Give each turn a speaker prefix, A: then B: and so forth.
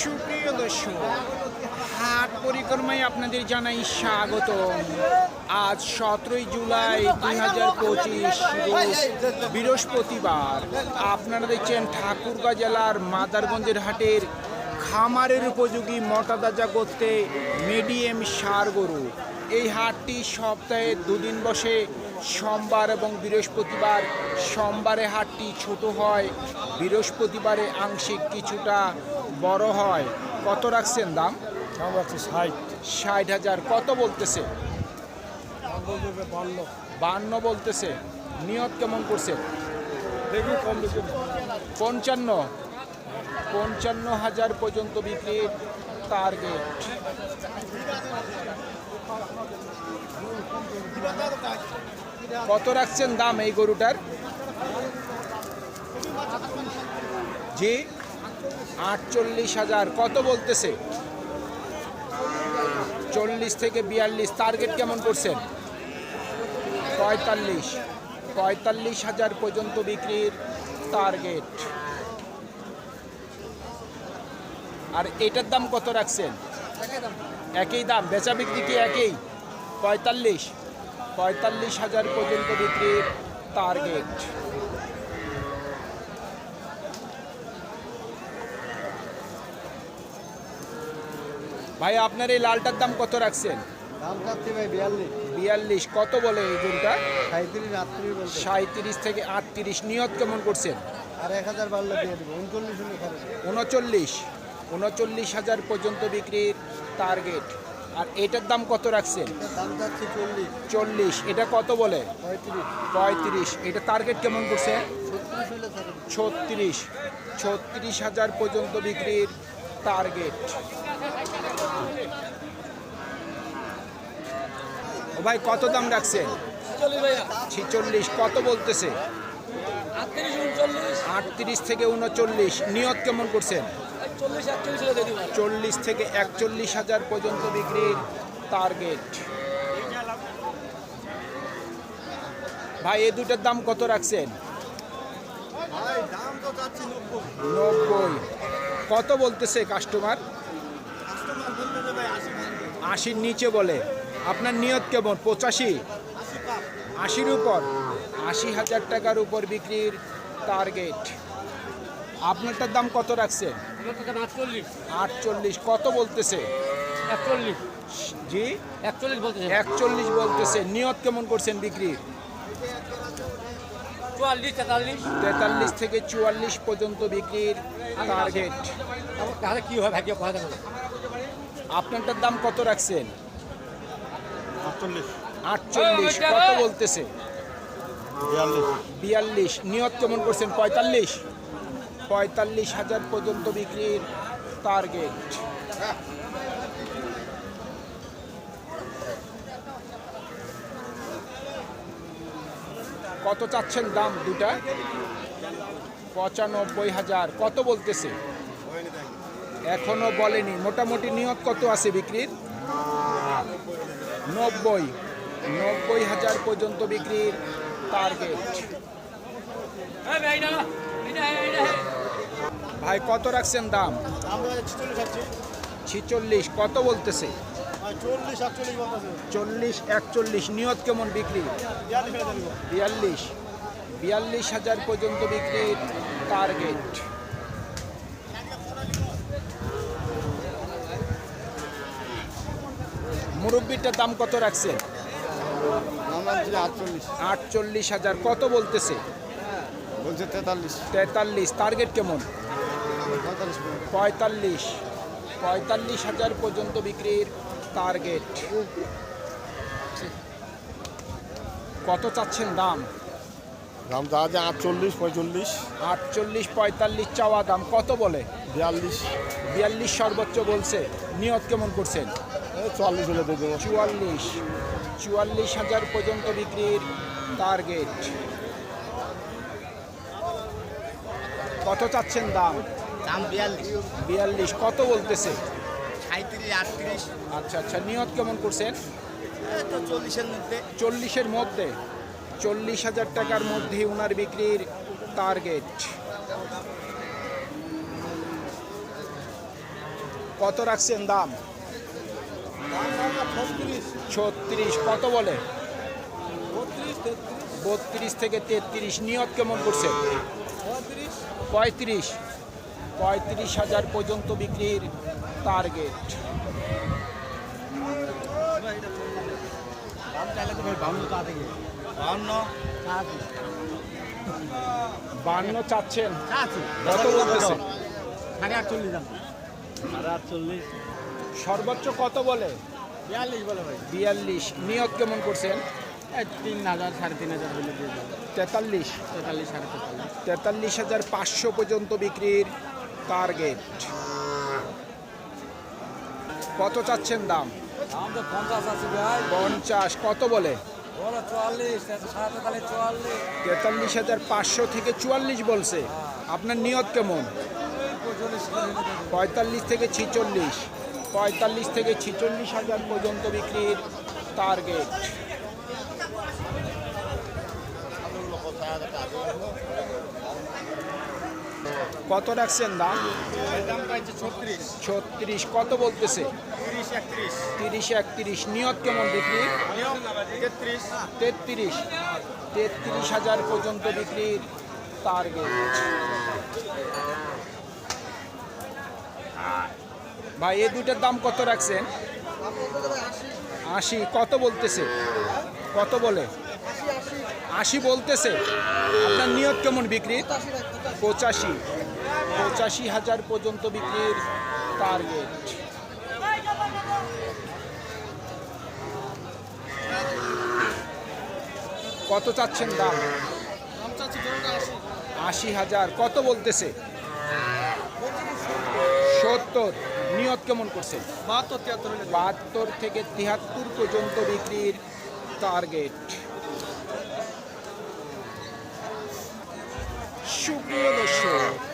A: সুপ্রিয় দর্শক, হাট পরিক্রমায় আপনাদের জানাই স্বাগত আজ সতেরোই জুলাই দুই হাজার পঁচিশ বৃহস্পতিবার। আপনারা দেখছেন ঠাকুরগাঁ জেলার মাদারগঞ্জের হাটের খামারের উপযোগী মোটা তাজা করতে মিডিয়াম সার গরু। এই হাটটি সপ্তাহে দুদিন বসে সোমবার এবং বৃহস্পতিবার সোমবারে হাটটি ছোট হয় বৃহস্পতিবারে আংশিক কিছুটা বড় হয়। কত রাখছেন দাম?
B: দাম রাখছি ষাট।
A: ষাট হাজার। কত বলতেছে?
B: বান্ন
A: বান্ন। বলতেছে। নিয়ত কেমন করছে?
B: দেখি কম
A: পঞ্চান্ন। পঞ্চান্ন হাজার পর্যন্ত বিক্রির টার্গেট কত রাখছেন দাম এই গরুটার? জি, আটচল্লিশ হাজার। কত বলতেছে? চল্লিশ থেকে বিয়াল্লিশ। টার্গেট কেমন করছেন? পঁয়তাল্লিশ। পঁয়তাল্লিশ হাজার পর্যন্ত বিক্রির টার্গেট আর এটার দাম কত রাখছেন? একই দাম বেচা বিক্রি কি একই? পঁয়তাল্লিশ। পঁয়তাল্লিশ হাজার পর্যন্ত বিক্রির টার্গেট ভাই আপনার এই লালটার দাম কত রাখছেন?
B: দাম চাচ্ছি ভাই বিয়াল্লিশ।
A: কত বলে এই গরুটা
B: সাঁত্রিশ
A: থেকে আটত্রিশ। নিয়ত কেমন করছেন?
B: উনচল্লিশ।
A: উনচল্লিশ হাজার পর্যন্ত বিক্রির টার্গেট। আর এটার দাম কত রাখছেন?
B: চল্লিশ।
A: চল্লিশ। এটা কত বলে?
B: পঁয়ত্রিশ।
A: এটা টার্গেট কেমন করছে?
B: ছত্রিশ
A: ছত্রিশ। হাজার পর্যন্ত বিক্রির টার্গেট। ও ভাই কত দাম রাখছেন
C: চল্লিশ
A: ছিচল্লিশ। কত বলতেছে?
C: আটত্রিশ
A: আটত্রিশ থেকে উনচল্লিশ। নিয়ত কেমন করছেন?
C: চল্লিশ
A: থেকে একচল্লিশ হাজার পর্যন্ত বিক্রির টার্গেট ভাই এই দুটার দাম কত রাখছেন?
B: ভাই দাম নব্বই।
A: কত বলতেছে কাস্টমার আশির নিচে বলে। আপনার নিয়ত কেমন? পঁচাশি? আশির উপর? আশি হাজার টাকার উপর বিক্রির টার্গেট আপনারটার দাম কত রাখছেন?
C: আটচল্লিশ?
A: কত বলতেছে?
C: একচল্লিশ।
A: জি?
C: একচল্লিশ বলতেছে।
A: একচল্লিশ বলতেছে। নিয়ত কেমন করছেন বিক্রি?
C: চুয়াল্লিশ তেতাল্লিশ।
A: তেতাল্লিশ থেকে চুয়াল্লিশ পর্যন্ত বিক্রির টার্গেট
C: তাহলে কি হবে? ভাগ্য কথা
A: আপনারটার দাম কত রাখছেন?
B: আটচল্লিশ।
A: কত বলতেছে?
B: বিয়াল্লিশ।
A: নিয়ত কেমন করছেন? পঁয়তাল্লিশ? পঁয়তাল্লিশ হাজার পর্যন্ত বিক্রির টার্গেট কত চাচ্ছেন দাম দুটা পঁচানব্বই হাজার। কত বলতেছে? এখনও বলেনি। মোটামুটি নিয়ত কত আছে বিক্রির? নব্বই। নব্বই হাজার পর্যন্ত বিক্রির টার্গেট ভাই কত রাখছেন দাম?
B: ছিচল্লিশ
A: কত বলতেছে?
B: চল্লিশ
A: একচল্লিশ নিয়ত কেমন বিক্রি?
B: বিয়াল্লিশ
A: বিয়াল্লিশ হাজার পর্যন্ত বিক্রির টার্গেট। মুরব্বিটার দাম কত
B: রাখছি আটচল্লিশ।
A: আটচল্লিশ হাজার কত বলতেছে?
B: বলছে তেতাল্লিশ।
A: তেতাল্লিশ টার্গেট কেমন?
B: পঁয়তাল্লিশ।
A: পঁয়তাল্লিশ হাজার পর্যন্ত বিক্রির টার্গেট কত চাচ্ছেন দাম?
B: দাম তো আছে আটচল্লিশ পঁয়তাল্লিশ।
A: আটচল্লিশ পঁয়তাল্লিশ চাওয়া দাম কত বলে?
B: বিয়াল্লিশ।
A: বিয়াল্লিশ সর্বোচ্চ বলছে। নিয়ত কেমন করছেন?
B: চুয়াল্লিশ হলে দেবো।
A: চুয়াল্লিশ। চুয়াল্লিশ হাজার পর্যন্ত বিক্রির টার্গেট কত চাচ্ছেন দাম?
D: দাম বিয়াল্লিশ।
A: বিয়াল্লিশ কত বলতেছে?
D: সাঁত্রিশ আটত্রিশ।
A: আচ্ছা আচ্ছা নিয়ত কেমন করছেন?
D: তো চল্লিশের মধ্যে।
A: চল্লিশের মধ্যে? চল্লিশ হাজার টাকার মধ্যে ওনার বিক্রির টার্গেট কত রাখছেন দাম? ছত্রিশ। কত বলে? বত্রিশ থেকে তেত্রিশ নিয়ত কেমন করছে পঁয়ত্রিশ। পঁয়ত্রিশ হাজার পর্যন্ত বিক্রির টার্গেট বান্ন চাচ্ছেন। কত বলতেছে
C: সাড়ে আটচল্লিশ দাম।
D: সাড়ে আটচল্লিশ।
A: সর্বোচ্চ কত বলে?
D: বিয়াল্লিশ বলে ভাই।
A: বিয়াল্লিশ। নিয়ত কেমন করছেন?
C: এই তিন হাজার সাড়ে তিন হাজার
A: তেতাল্লিশ।
C: তেতাল্লিশ সাড়ে তেতাল্লিশ।
A: তেতাল্লিশ হাজার পাঁচশো পর্যন্ত বিক্রির টার্গেট। কত চাচ্ছেন দাম?
C: পঞ্চাশ
A: কত বলে?
C: তেতাল্লিশ
A: হাজার পাঁচশো থেকে চুয়াল্লিশ বলছে। আপনার নিয়ত কেমন?
C: পঁয়তাল্লিশ
A: থেকে ছিচল্লিশ। পঁয়তাল্লিশ থেকে ছিচল্লিশ হাজার পর্যন্ত বিক্রির টার্গেট। কত রাখছেন দাম?
D: দাম পাইছে ছত্রিশ।
A: ছত্রিশ কত বলতেছে?
D: তিরিশ একত্রিশ।
A: নিয়ত কেমন বিক্রির
D: তেত্রিশ।
A: তেত্রিশ। তেত্রিশ হাজার পর্যন্ত বিক্রির টার্গেট ভাই এই দুইটার দাম কত রাখছেন? আশি কত বলতেছে? কত বলে? আশি বলতেছে। আপনার নিয়ত কেমন বিক্রি? পঁচাশি। পঁচাশি হাজার পর্যন্ত বিক্রির টার্গেট কত চাচ্ছেন দাম? আশি। হাজার। কত বলতেছে? সত্তর। নিয়ত কেমন করছে
D: বাহাত্তর তিয়াত্তর
A: বাহাত্তর থেকে তিয়াত্তর পর্যন্ত বিক্রির টার্গেট সুপ্রিয় দর্শক